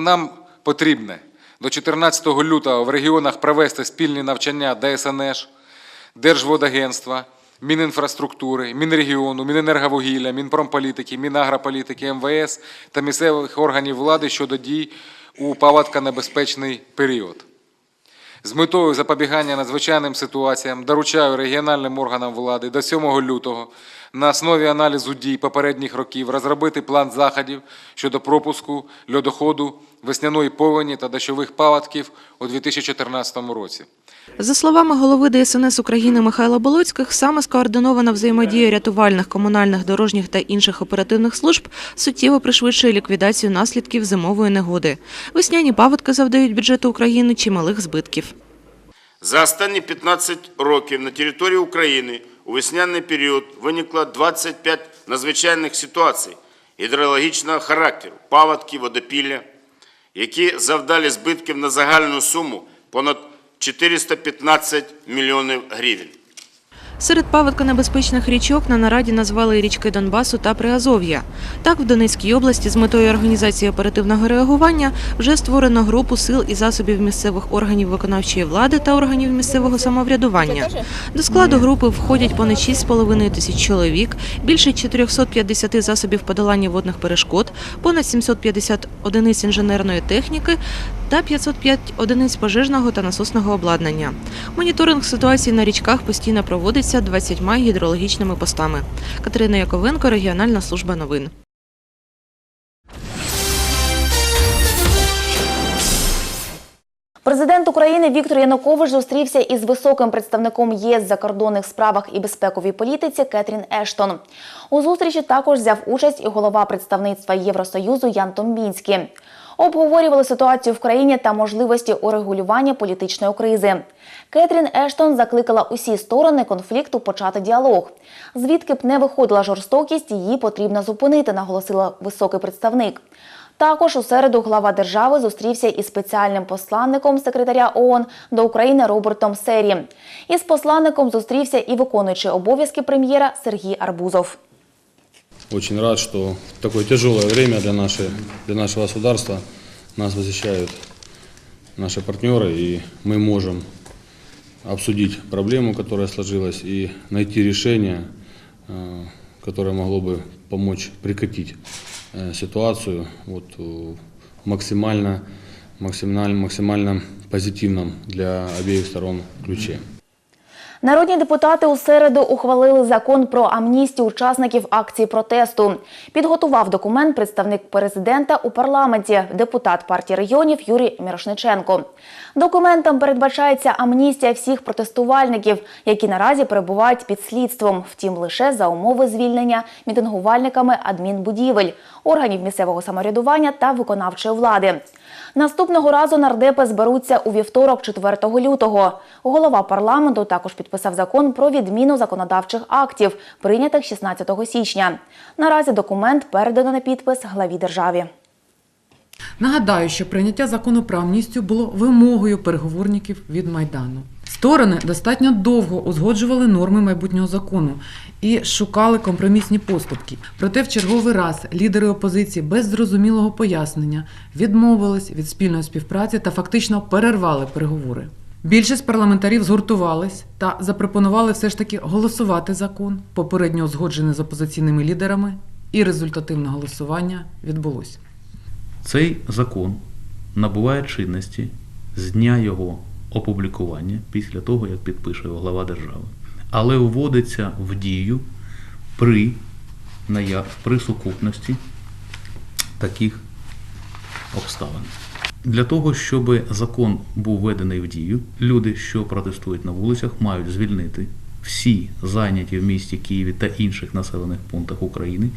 нам потрібне до 14 лютого в регіонах провести спільні навчання ДСНЖ, Держводагентства, Мінінфраструктури, Мінрегіону, Міненерговугілля, Мінпромполітики, Мінагрополітики, МВС та місцевих органів влади щодо дій у паводконебезпечний період. З метою запобігання надзвичайним ситуаціям доручаю регіональним органам влади до 7 лютого на основі аналізу дій попередніх років розробити план заходів щодо пропуску льодоходу, весняної повені та дощових паводків у 2014 році. За словами голови ДСНС України Михайла Болоцьких, саме скоординована взаємодія рятувальних, комунальних, дорожніх та інших оперативних служб суттєво пришвидшує ліквідацію наслідків зимової негоди. Весняні паводки завдають бюджету України чималих збитків. За останні 15 років на території України у весняний період виникло 25 надзвичайних ситуацій гідрологічного характеру, паводки, водопілля, які завдали збитків на загальну суму понад 415 мільйонів гривень. Серед паводконебезпечних річок на нараді назвали річки Донбасу та Приазов'я. Так, в Донецькій області з метою організації оперативного реагування вже створено групу сил і засобів місцевих органів виконавчої влади та органів місцевого самоврядування. До складу групи входять понад 6,5 тисяч чоловік, більше 450 засобів подолання водних перешкод, понад 750 одиниць інженерної техніки та 505 одиниць пожежного та насосного обладнання. Моніторинг ситуації на річках постійно проводиться 20 гідрологічними постами. Катерина Яковенко, регіональна служба новин. Президент України Віктор Янукович зустрівся із високим представником ЄС в закордонних справах і безпековій політиці Кетрін Ештон. У зустрічі також взяв участь і голова представництва Євросоюзу Ян Томбінський. Обговорювали ситуацію в країні та можливості урегулювання політичної кризи. Кетрін Ештон закликала усі сторони конфлікту почати діалог. Звідки б не виходила жорстокість, її потрібно зупинити, наголосила високий представник. Також у середу глава держави зустрівся із спеціальним посланником секретаря ООН до України Робертом Сері. Із посланником зустрівся і виконуючий обов'язки прем'єра Сергій Арбузов. Очень рад, что в такое тяжелое время для, нашей, для нашего государства нас посещают наши партнеры, и мы можем обсудить проблему, которая сложилась, и найти решение, э, которое могло бы помочь прекратить э, ситуацию вот, э, максимально, максимально, максимально позитивном для обеих сторон ключе. Народні депутати у середу ухвалили закон про амністію учасників акції протесту. Підготував документ представник президента у парламенті, депутат партії регіонів Юрій Мірошниченко. Документом передбачається амністія всіх протестувальників, які наразі перебувають під слідством, втім лише за умови звільнення мітингувальниками адмінбудівель, органів місцевого самоврядування та виконавчої влади. Наступного разу нардепи зберуться у вівторок, 4 лютого. Голова парламенту також підписав закон про відміну законодавчих актів, прийнятих 16 січня. Наразі документ передано на підпис главі державі. Нагадаю, що прийняття закону про амністію було вимогою переговорників від Майдану. Сторони достатньо довго узгоджували норми майбутнього закону і шукали компромісні поступки. Проте в черговий раз лідери опозиції без зрозумілого пояснення відмовились від спільної співпраці та фактично перервали переговори. Більшість парламентарів згуртувались та запропонували все ж таки голосувати закон, попередньо узгоджений з опозиційними лідерами, і результативне голосування відбулося. Цей закон набуває чинності з дня його опублікування після того, як підпише його глава держави, але вводиться в дію при, наяв, при сукупності таких обставин. Для того, щоб закон був введений в дію, люди, що протестують на вулицях, мають звільнити всі зайняті в місті Києві та інших населених пунктах України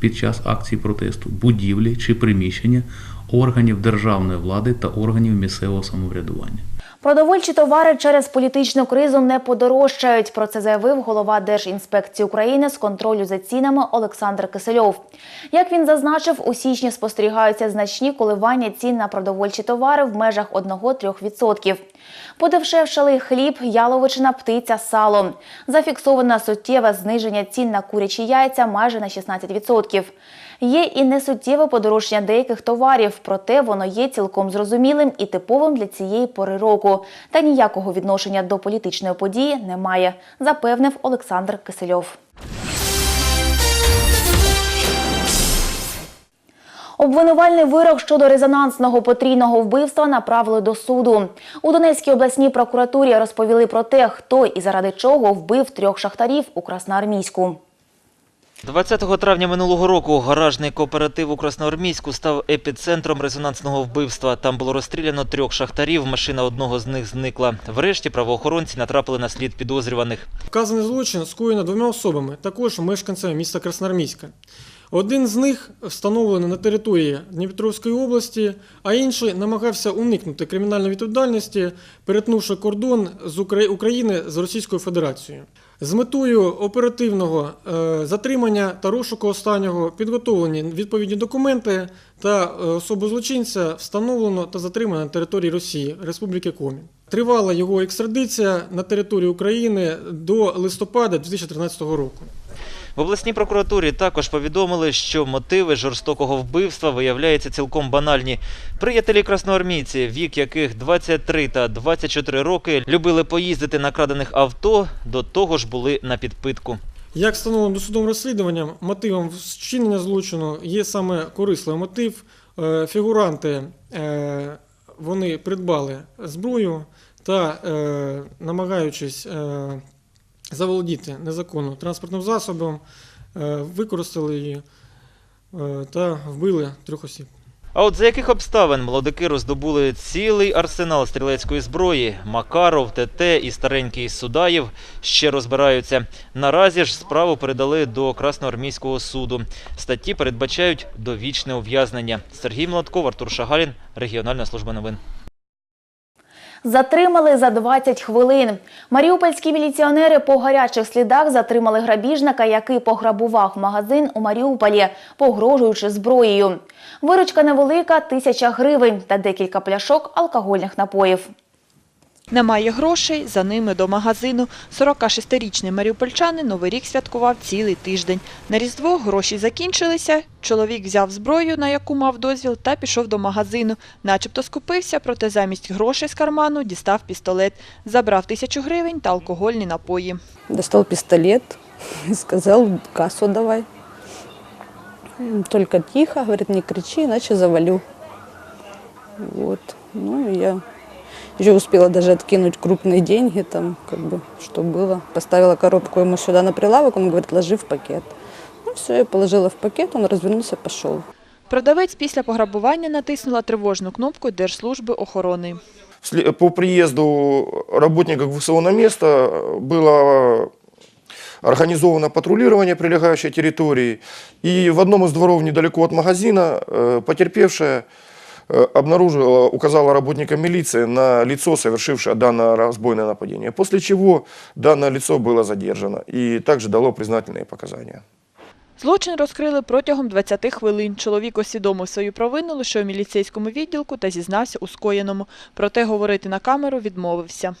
під час акції протесту будівлі чи приміщення органів державної влади та органів місцевого самоврядування. Продовольчі товари через політичну кризу не подорожчають. Про це заявив голова Держінспекції України з контролю за цінами Олександр Кисельов. Як він зазначив, у січні спостерігаються значні коливання цін на продовольчі товари в межах 1-3%. Подешевшали хліб, яловичина, птиця, сало. Зафіксовано суттєве зниження цін на курячі яйця майже на 16%. Є і несуттєве подорожчання деяких товарів, проте воно є цілком зрозумілим і типовим для цієї пори року. Та ніякого відношення до політичної події немає, запевнив Олександр Кисельов. Обвинувальний вирок щодо резонансного потрійного вбивства направили до суду. У Донецькій обласній прокуратурі розповіли про те, хто і заради чого вбив трьох шахтарів у Красноармійську. 20 травня минулого року гаражний кооператив у Красноармійську став епіцентром резонансного вбивства. Там було розстріляно трьох шахтарів, машина одного з них зникла. Врешті правоохоронці натрапили на слід підозрюваних. Вказаний злочин скоєно двома особами, також мешканцями міста Красноармійська. Один з них встановлений на території Дніпропетровської області, а інший намагався уникнути кримінальної відповідальності, перетнувши кордон з Укра- України з Російською Федерацією. З метою оперативного е, затримання та розшуку останнього підготовлені відповідні документи та е, особу злочинця встановлено та затримано на території Росії, Республіки Комі. Тривала його екстрадиція на територію України до листопада 2013 року. В обласній прокуратурі також повідомили, що мотиви жорстокого вбивства виявляються цілком банальні. Приятелі красноармійці, вік яких 23 та 24 роки, любили поїздити на крадених авто, до того ж були на підпитку. Як встановлено досудовим розслідуванням, мотивом вчинення злочину є саме корисливий мотив. Е, Фігуранти е, вони придбали зброю та, е, намагаючись заволодіти незаконно транспортним засобом, е, використали її е, та вбили трьох осіб. А от за яких обставин молодики роздобули цілий арсенал стрілецької зброї, Макаров, ТТ і старенький Судаєв ще розбираються. Наразі ж справу передали до Красноармійського суду. Статті передбачають довічне ув'язнення. Сергій Младков, Артур Шагалін, Регіональна служба новин. Затримали за 20 хвилин. Маріупольські міліціонери по гарячих слідах затримали грабіжника, який пограбував магазин у Маріуполі, погрожуючи зброєю. Виручка невелика – тисяча гривень та декілька пляшок алкогольних напоїв. Немає грошей, за ними до магазину. 46-річний маріупольчанин Новий рік святкував цілий тиждень. На Різдво гроші закінчилися, чоловік взяв зброю, на яку мав дозвіл, та пішов до магазину. Начебто скупився, проте замість грошей з карману дістав пістолет. Забрав тисячу гривень та алкогольні напої. достал пистолет и сказал, кассу давай. М, Только тихо, говорит, не кричи, иначе завалю. Вот. Ну, я еще успела даже откинуть крупные деньги, там, как бы, что было. Поставила коробку ему сюда на прилавок, он говорит, ложи в пакет. Ну, все, я положила в пакет, он развернулся, пошел. Продавець після пограбування натиснула тривожну кнопку Держслужби охорони. Сли- По приезду работников ВСУ на место было организовано патрулирование прилегающей территории. И в одном из дворов недалеко от магазина э, потерпевшая э, обнаружила, указала работникам милиции на лицо, совершившее данное разбойное нападение. После чего данное лицо было задержано и также дало признательные показания. Злочин розкрили протягом 20 хвилин. Чоловік усвідомив свою провину лише у міліцейському відділку та зізнався у скоєному. Проте говорити на камеру відмовився.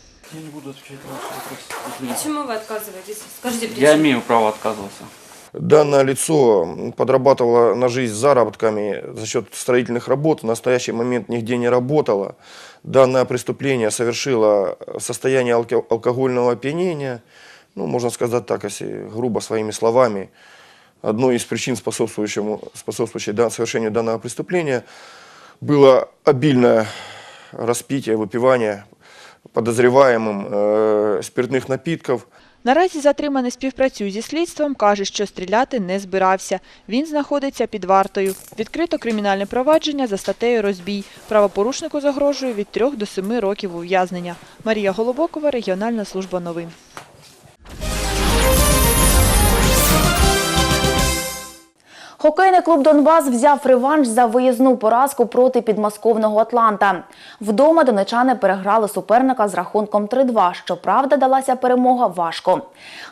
Почему вы отказываетесь? Скажите Я причину. имею право отказываться. Данное лицо подрабатывало на жизнь заработками за счет строительных работ, в настоящий момент нигде не работало. Данное преступление совершило состоянии алко- алкогольного опьянения, ну, можно сказать так, если грубо своими словами. Одной из причин, способствующему, способствующей дан- совершению данного преступления, было обильное распитие, выпивание подозреваемым э, спиртных напитков – Наразі затриманий співпрацює зі слідством, каже, що стріляти не збирався. Він знаходиться під вартою. Відкрито кримінальне провадження за статтею розбій. Правопорушнику загрожує від 3 до 7 років ув'язнення. Марія Голобокова, Регіональна служба новин. Хокейний клуб «Донбас» взяв реванш за виїзну поразку проти підмосковного «Атланта». Вдома донечани переграли суперника з рахунком 3-2. Щоправда, далася перемога важко.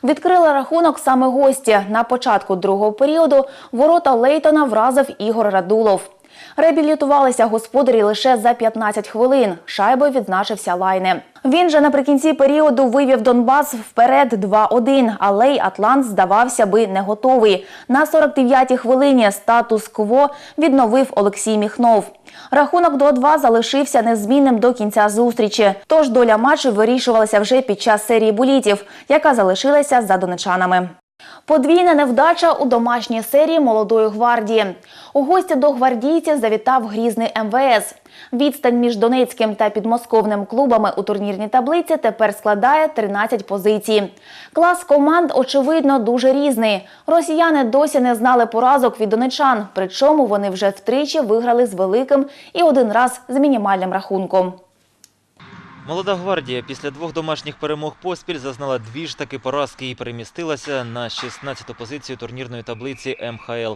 Відкрили рахунок саме гості. На початку другого періоду ворота Лейтона вразив Ігор Радулов. Реабілітувалися господарі лише за 15 хвилин. Шайбою відзначився Лайне. Він же наприкінці періоду вивів Донбас вперед 2-1, але й Атлант здавався би не готовий. На 49-й хвилині статус-кво відновив Олексій Міхнов. Рахунок до 2 залишився незмінним до кінця зустрічі. Тож доля матчу вирішувалася вже під час серії булітів, яка залишилася за донечанами. Подвійна невдача у домашній серії молодої гвардії. У гості до гвардійців завітав грізний МВС. Відстань між Донецьким та підмосковним клубами у турнірній таблиці тепер складає 13 позицій. Клас команд, очевидно, дуже різний. Росіяни досі не знали поразок від донечан, причому вони вже втричі виграли з великим і один раз з мінімальним рахунком. Молода гвардія після двох домашніх перемог поспіль зазнала дві ж таки поразки і перемістилася на 16-ту позицію турнірної таблиці МХЛ.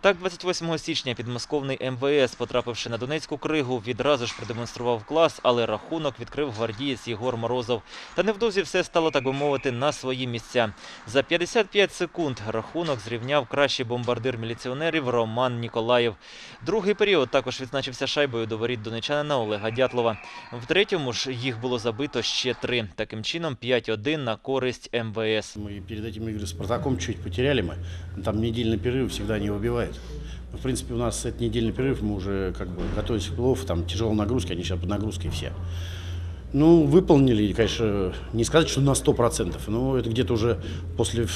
Так, 28 січня підмосковний МВС, потрапивши на Донецьку кригу, відразу ж продемонстрував клас, але рахунок відкрив гвардієць Єгор Морозов. Та невдовзі все стало, так би мовити, на свої місця. За 55 секунд рахунок зрівняв кращий бомбардир міліціонерів Роман Ніколаєв. Другий період також відзначився шайбою до воріт донечанина Олега Дятлова. В третьому ж їх було забито ще три. Таким чином 5-1 на користь МВС. Мы перед этим игры с Спартаком чуть потеряли. Но Там недельный перерыв всегда не. Но, в принципе, у нас этот недельный перерыв, мы уже как бы готовились к плей там тяжелая нагрузка, они сейчас под нагрузкой все. Ну, выполнили, конечно, не сказать, что на 100%, но это где-то уже после,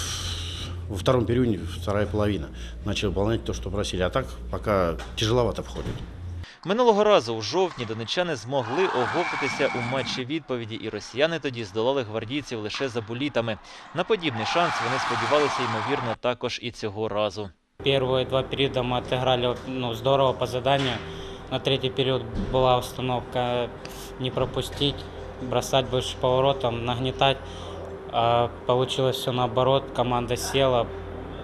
во втором периоде, вторая половина, начали выполнять то, что просили. А так пока тяжеловато входит. Минулого разу у жовтні донечани змогли оговтатися у матчі відповіді, і росіяни тоді здолали гвардійців лише за булітами. На подібний шанс вони сподівалися, ймовірно, також і цього разу. Первые два периода мы отыграли ну, здорово по заданию. На третий период была установка не пропустить, бросать больше поворотом, нагнетать. А получилось все наоборот. Команда села,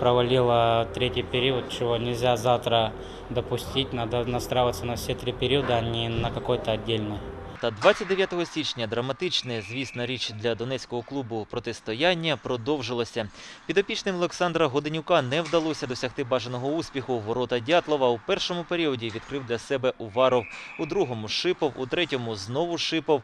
провалила третий период, чего нельзя завтра допустить. Надо настраиваться на все три периода, а не на какой-то отдельный. Та 29 січня драматичне, звісна річ для донецького клубу протистояння продовжилося. Підопічним Олександра Годенюка не вдалося досягти бажаного успіху. Ворота Дятлова у першому періоді відкрив для себе Уваров, у другому Шипов, у третьому знову Шипов.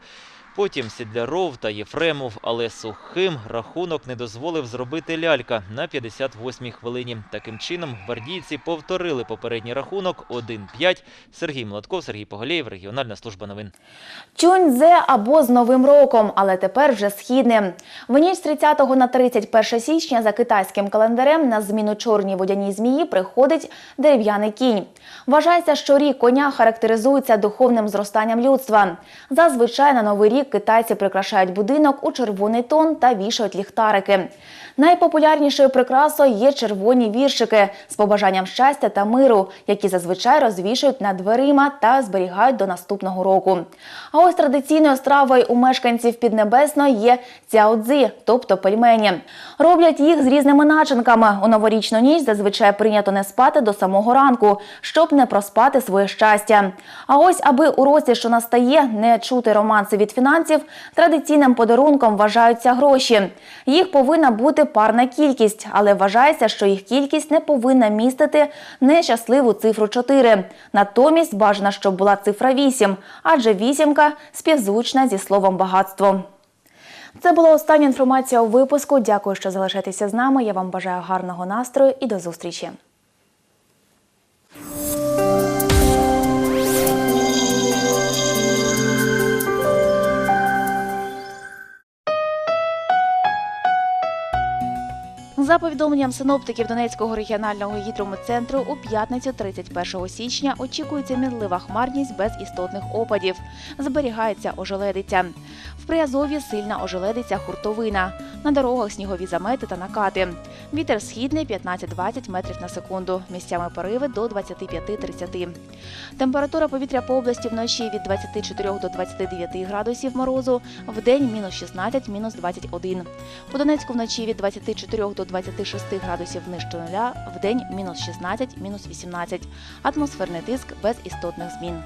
Потім Сідляров та Єфремов, але сухим рахунок не дозволив зробити лялька на 58-й хвилині. Таким чином гвардійці повторили попередній рахунок 1-5. Сергій Молотков, Сергій Поголєєв, регіональна служба новин. Чуньцзе або з Новим роком, але тепер вже східним. В ніч з 30 на 31 січня за китайським календарем на зміну чорній водяній змії приходить дерев'яний кінь. Вважається, що рік коня характеризується духовним зростанням людства. Зазвичай на новий рік китайці прикрашають будинок у червоний тон та вішають ліхтарики. Найпопулярнішою прикрасою є червоні віршики з побажанням щастя та миру, які зазвичай розвішують над дверима та зберігають до наступного року. А ось традиційною стравою у мешканців Піднебесної є цяодзи, тобто пельмені. Роблять їх з різними начинками. У новорічну ніч зазвичай прийнято не спати до самого ранку, щоб не проспати своє щастя. А ось, аби у році, що настає, не чути романси від фінансів, традиційним подарунком вважаються гроші. Їх повинна бути парна кількість, але вважається, що їх кількість не повинна містити нещасливу цифру 4. Натомість бажано, щоб була цифра 8, адже вісімка співзвучна зі словом багатство. Це була остання інформація у випуску. Дякую, що залишаєтеся з нами. Я вам бажаю гарного настрою і до зустрічі. За повідомленням синоптиків Донецького регіонального гідрометцентру, у п'ятницю 31 січня очікується мінлива хмарність без істотних опадів. Зберігається ожеледиця. В Приазові сильна ожеледиця хуртовина. На дорогах снігові замети та накати. Вітер східний 15-20 метрів на секунду. Місцями пориви до 25-30. Температура повітря по області вночі від 24 до 29 градусів морозу, в день мінус 16, мінус 21. По Донецьку вночі від 24 до 26 градусів нижче нуля, в день мінус 16, мінус 18. Атмосферний тиск без істотних змін.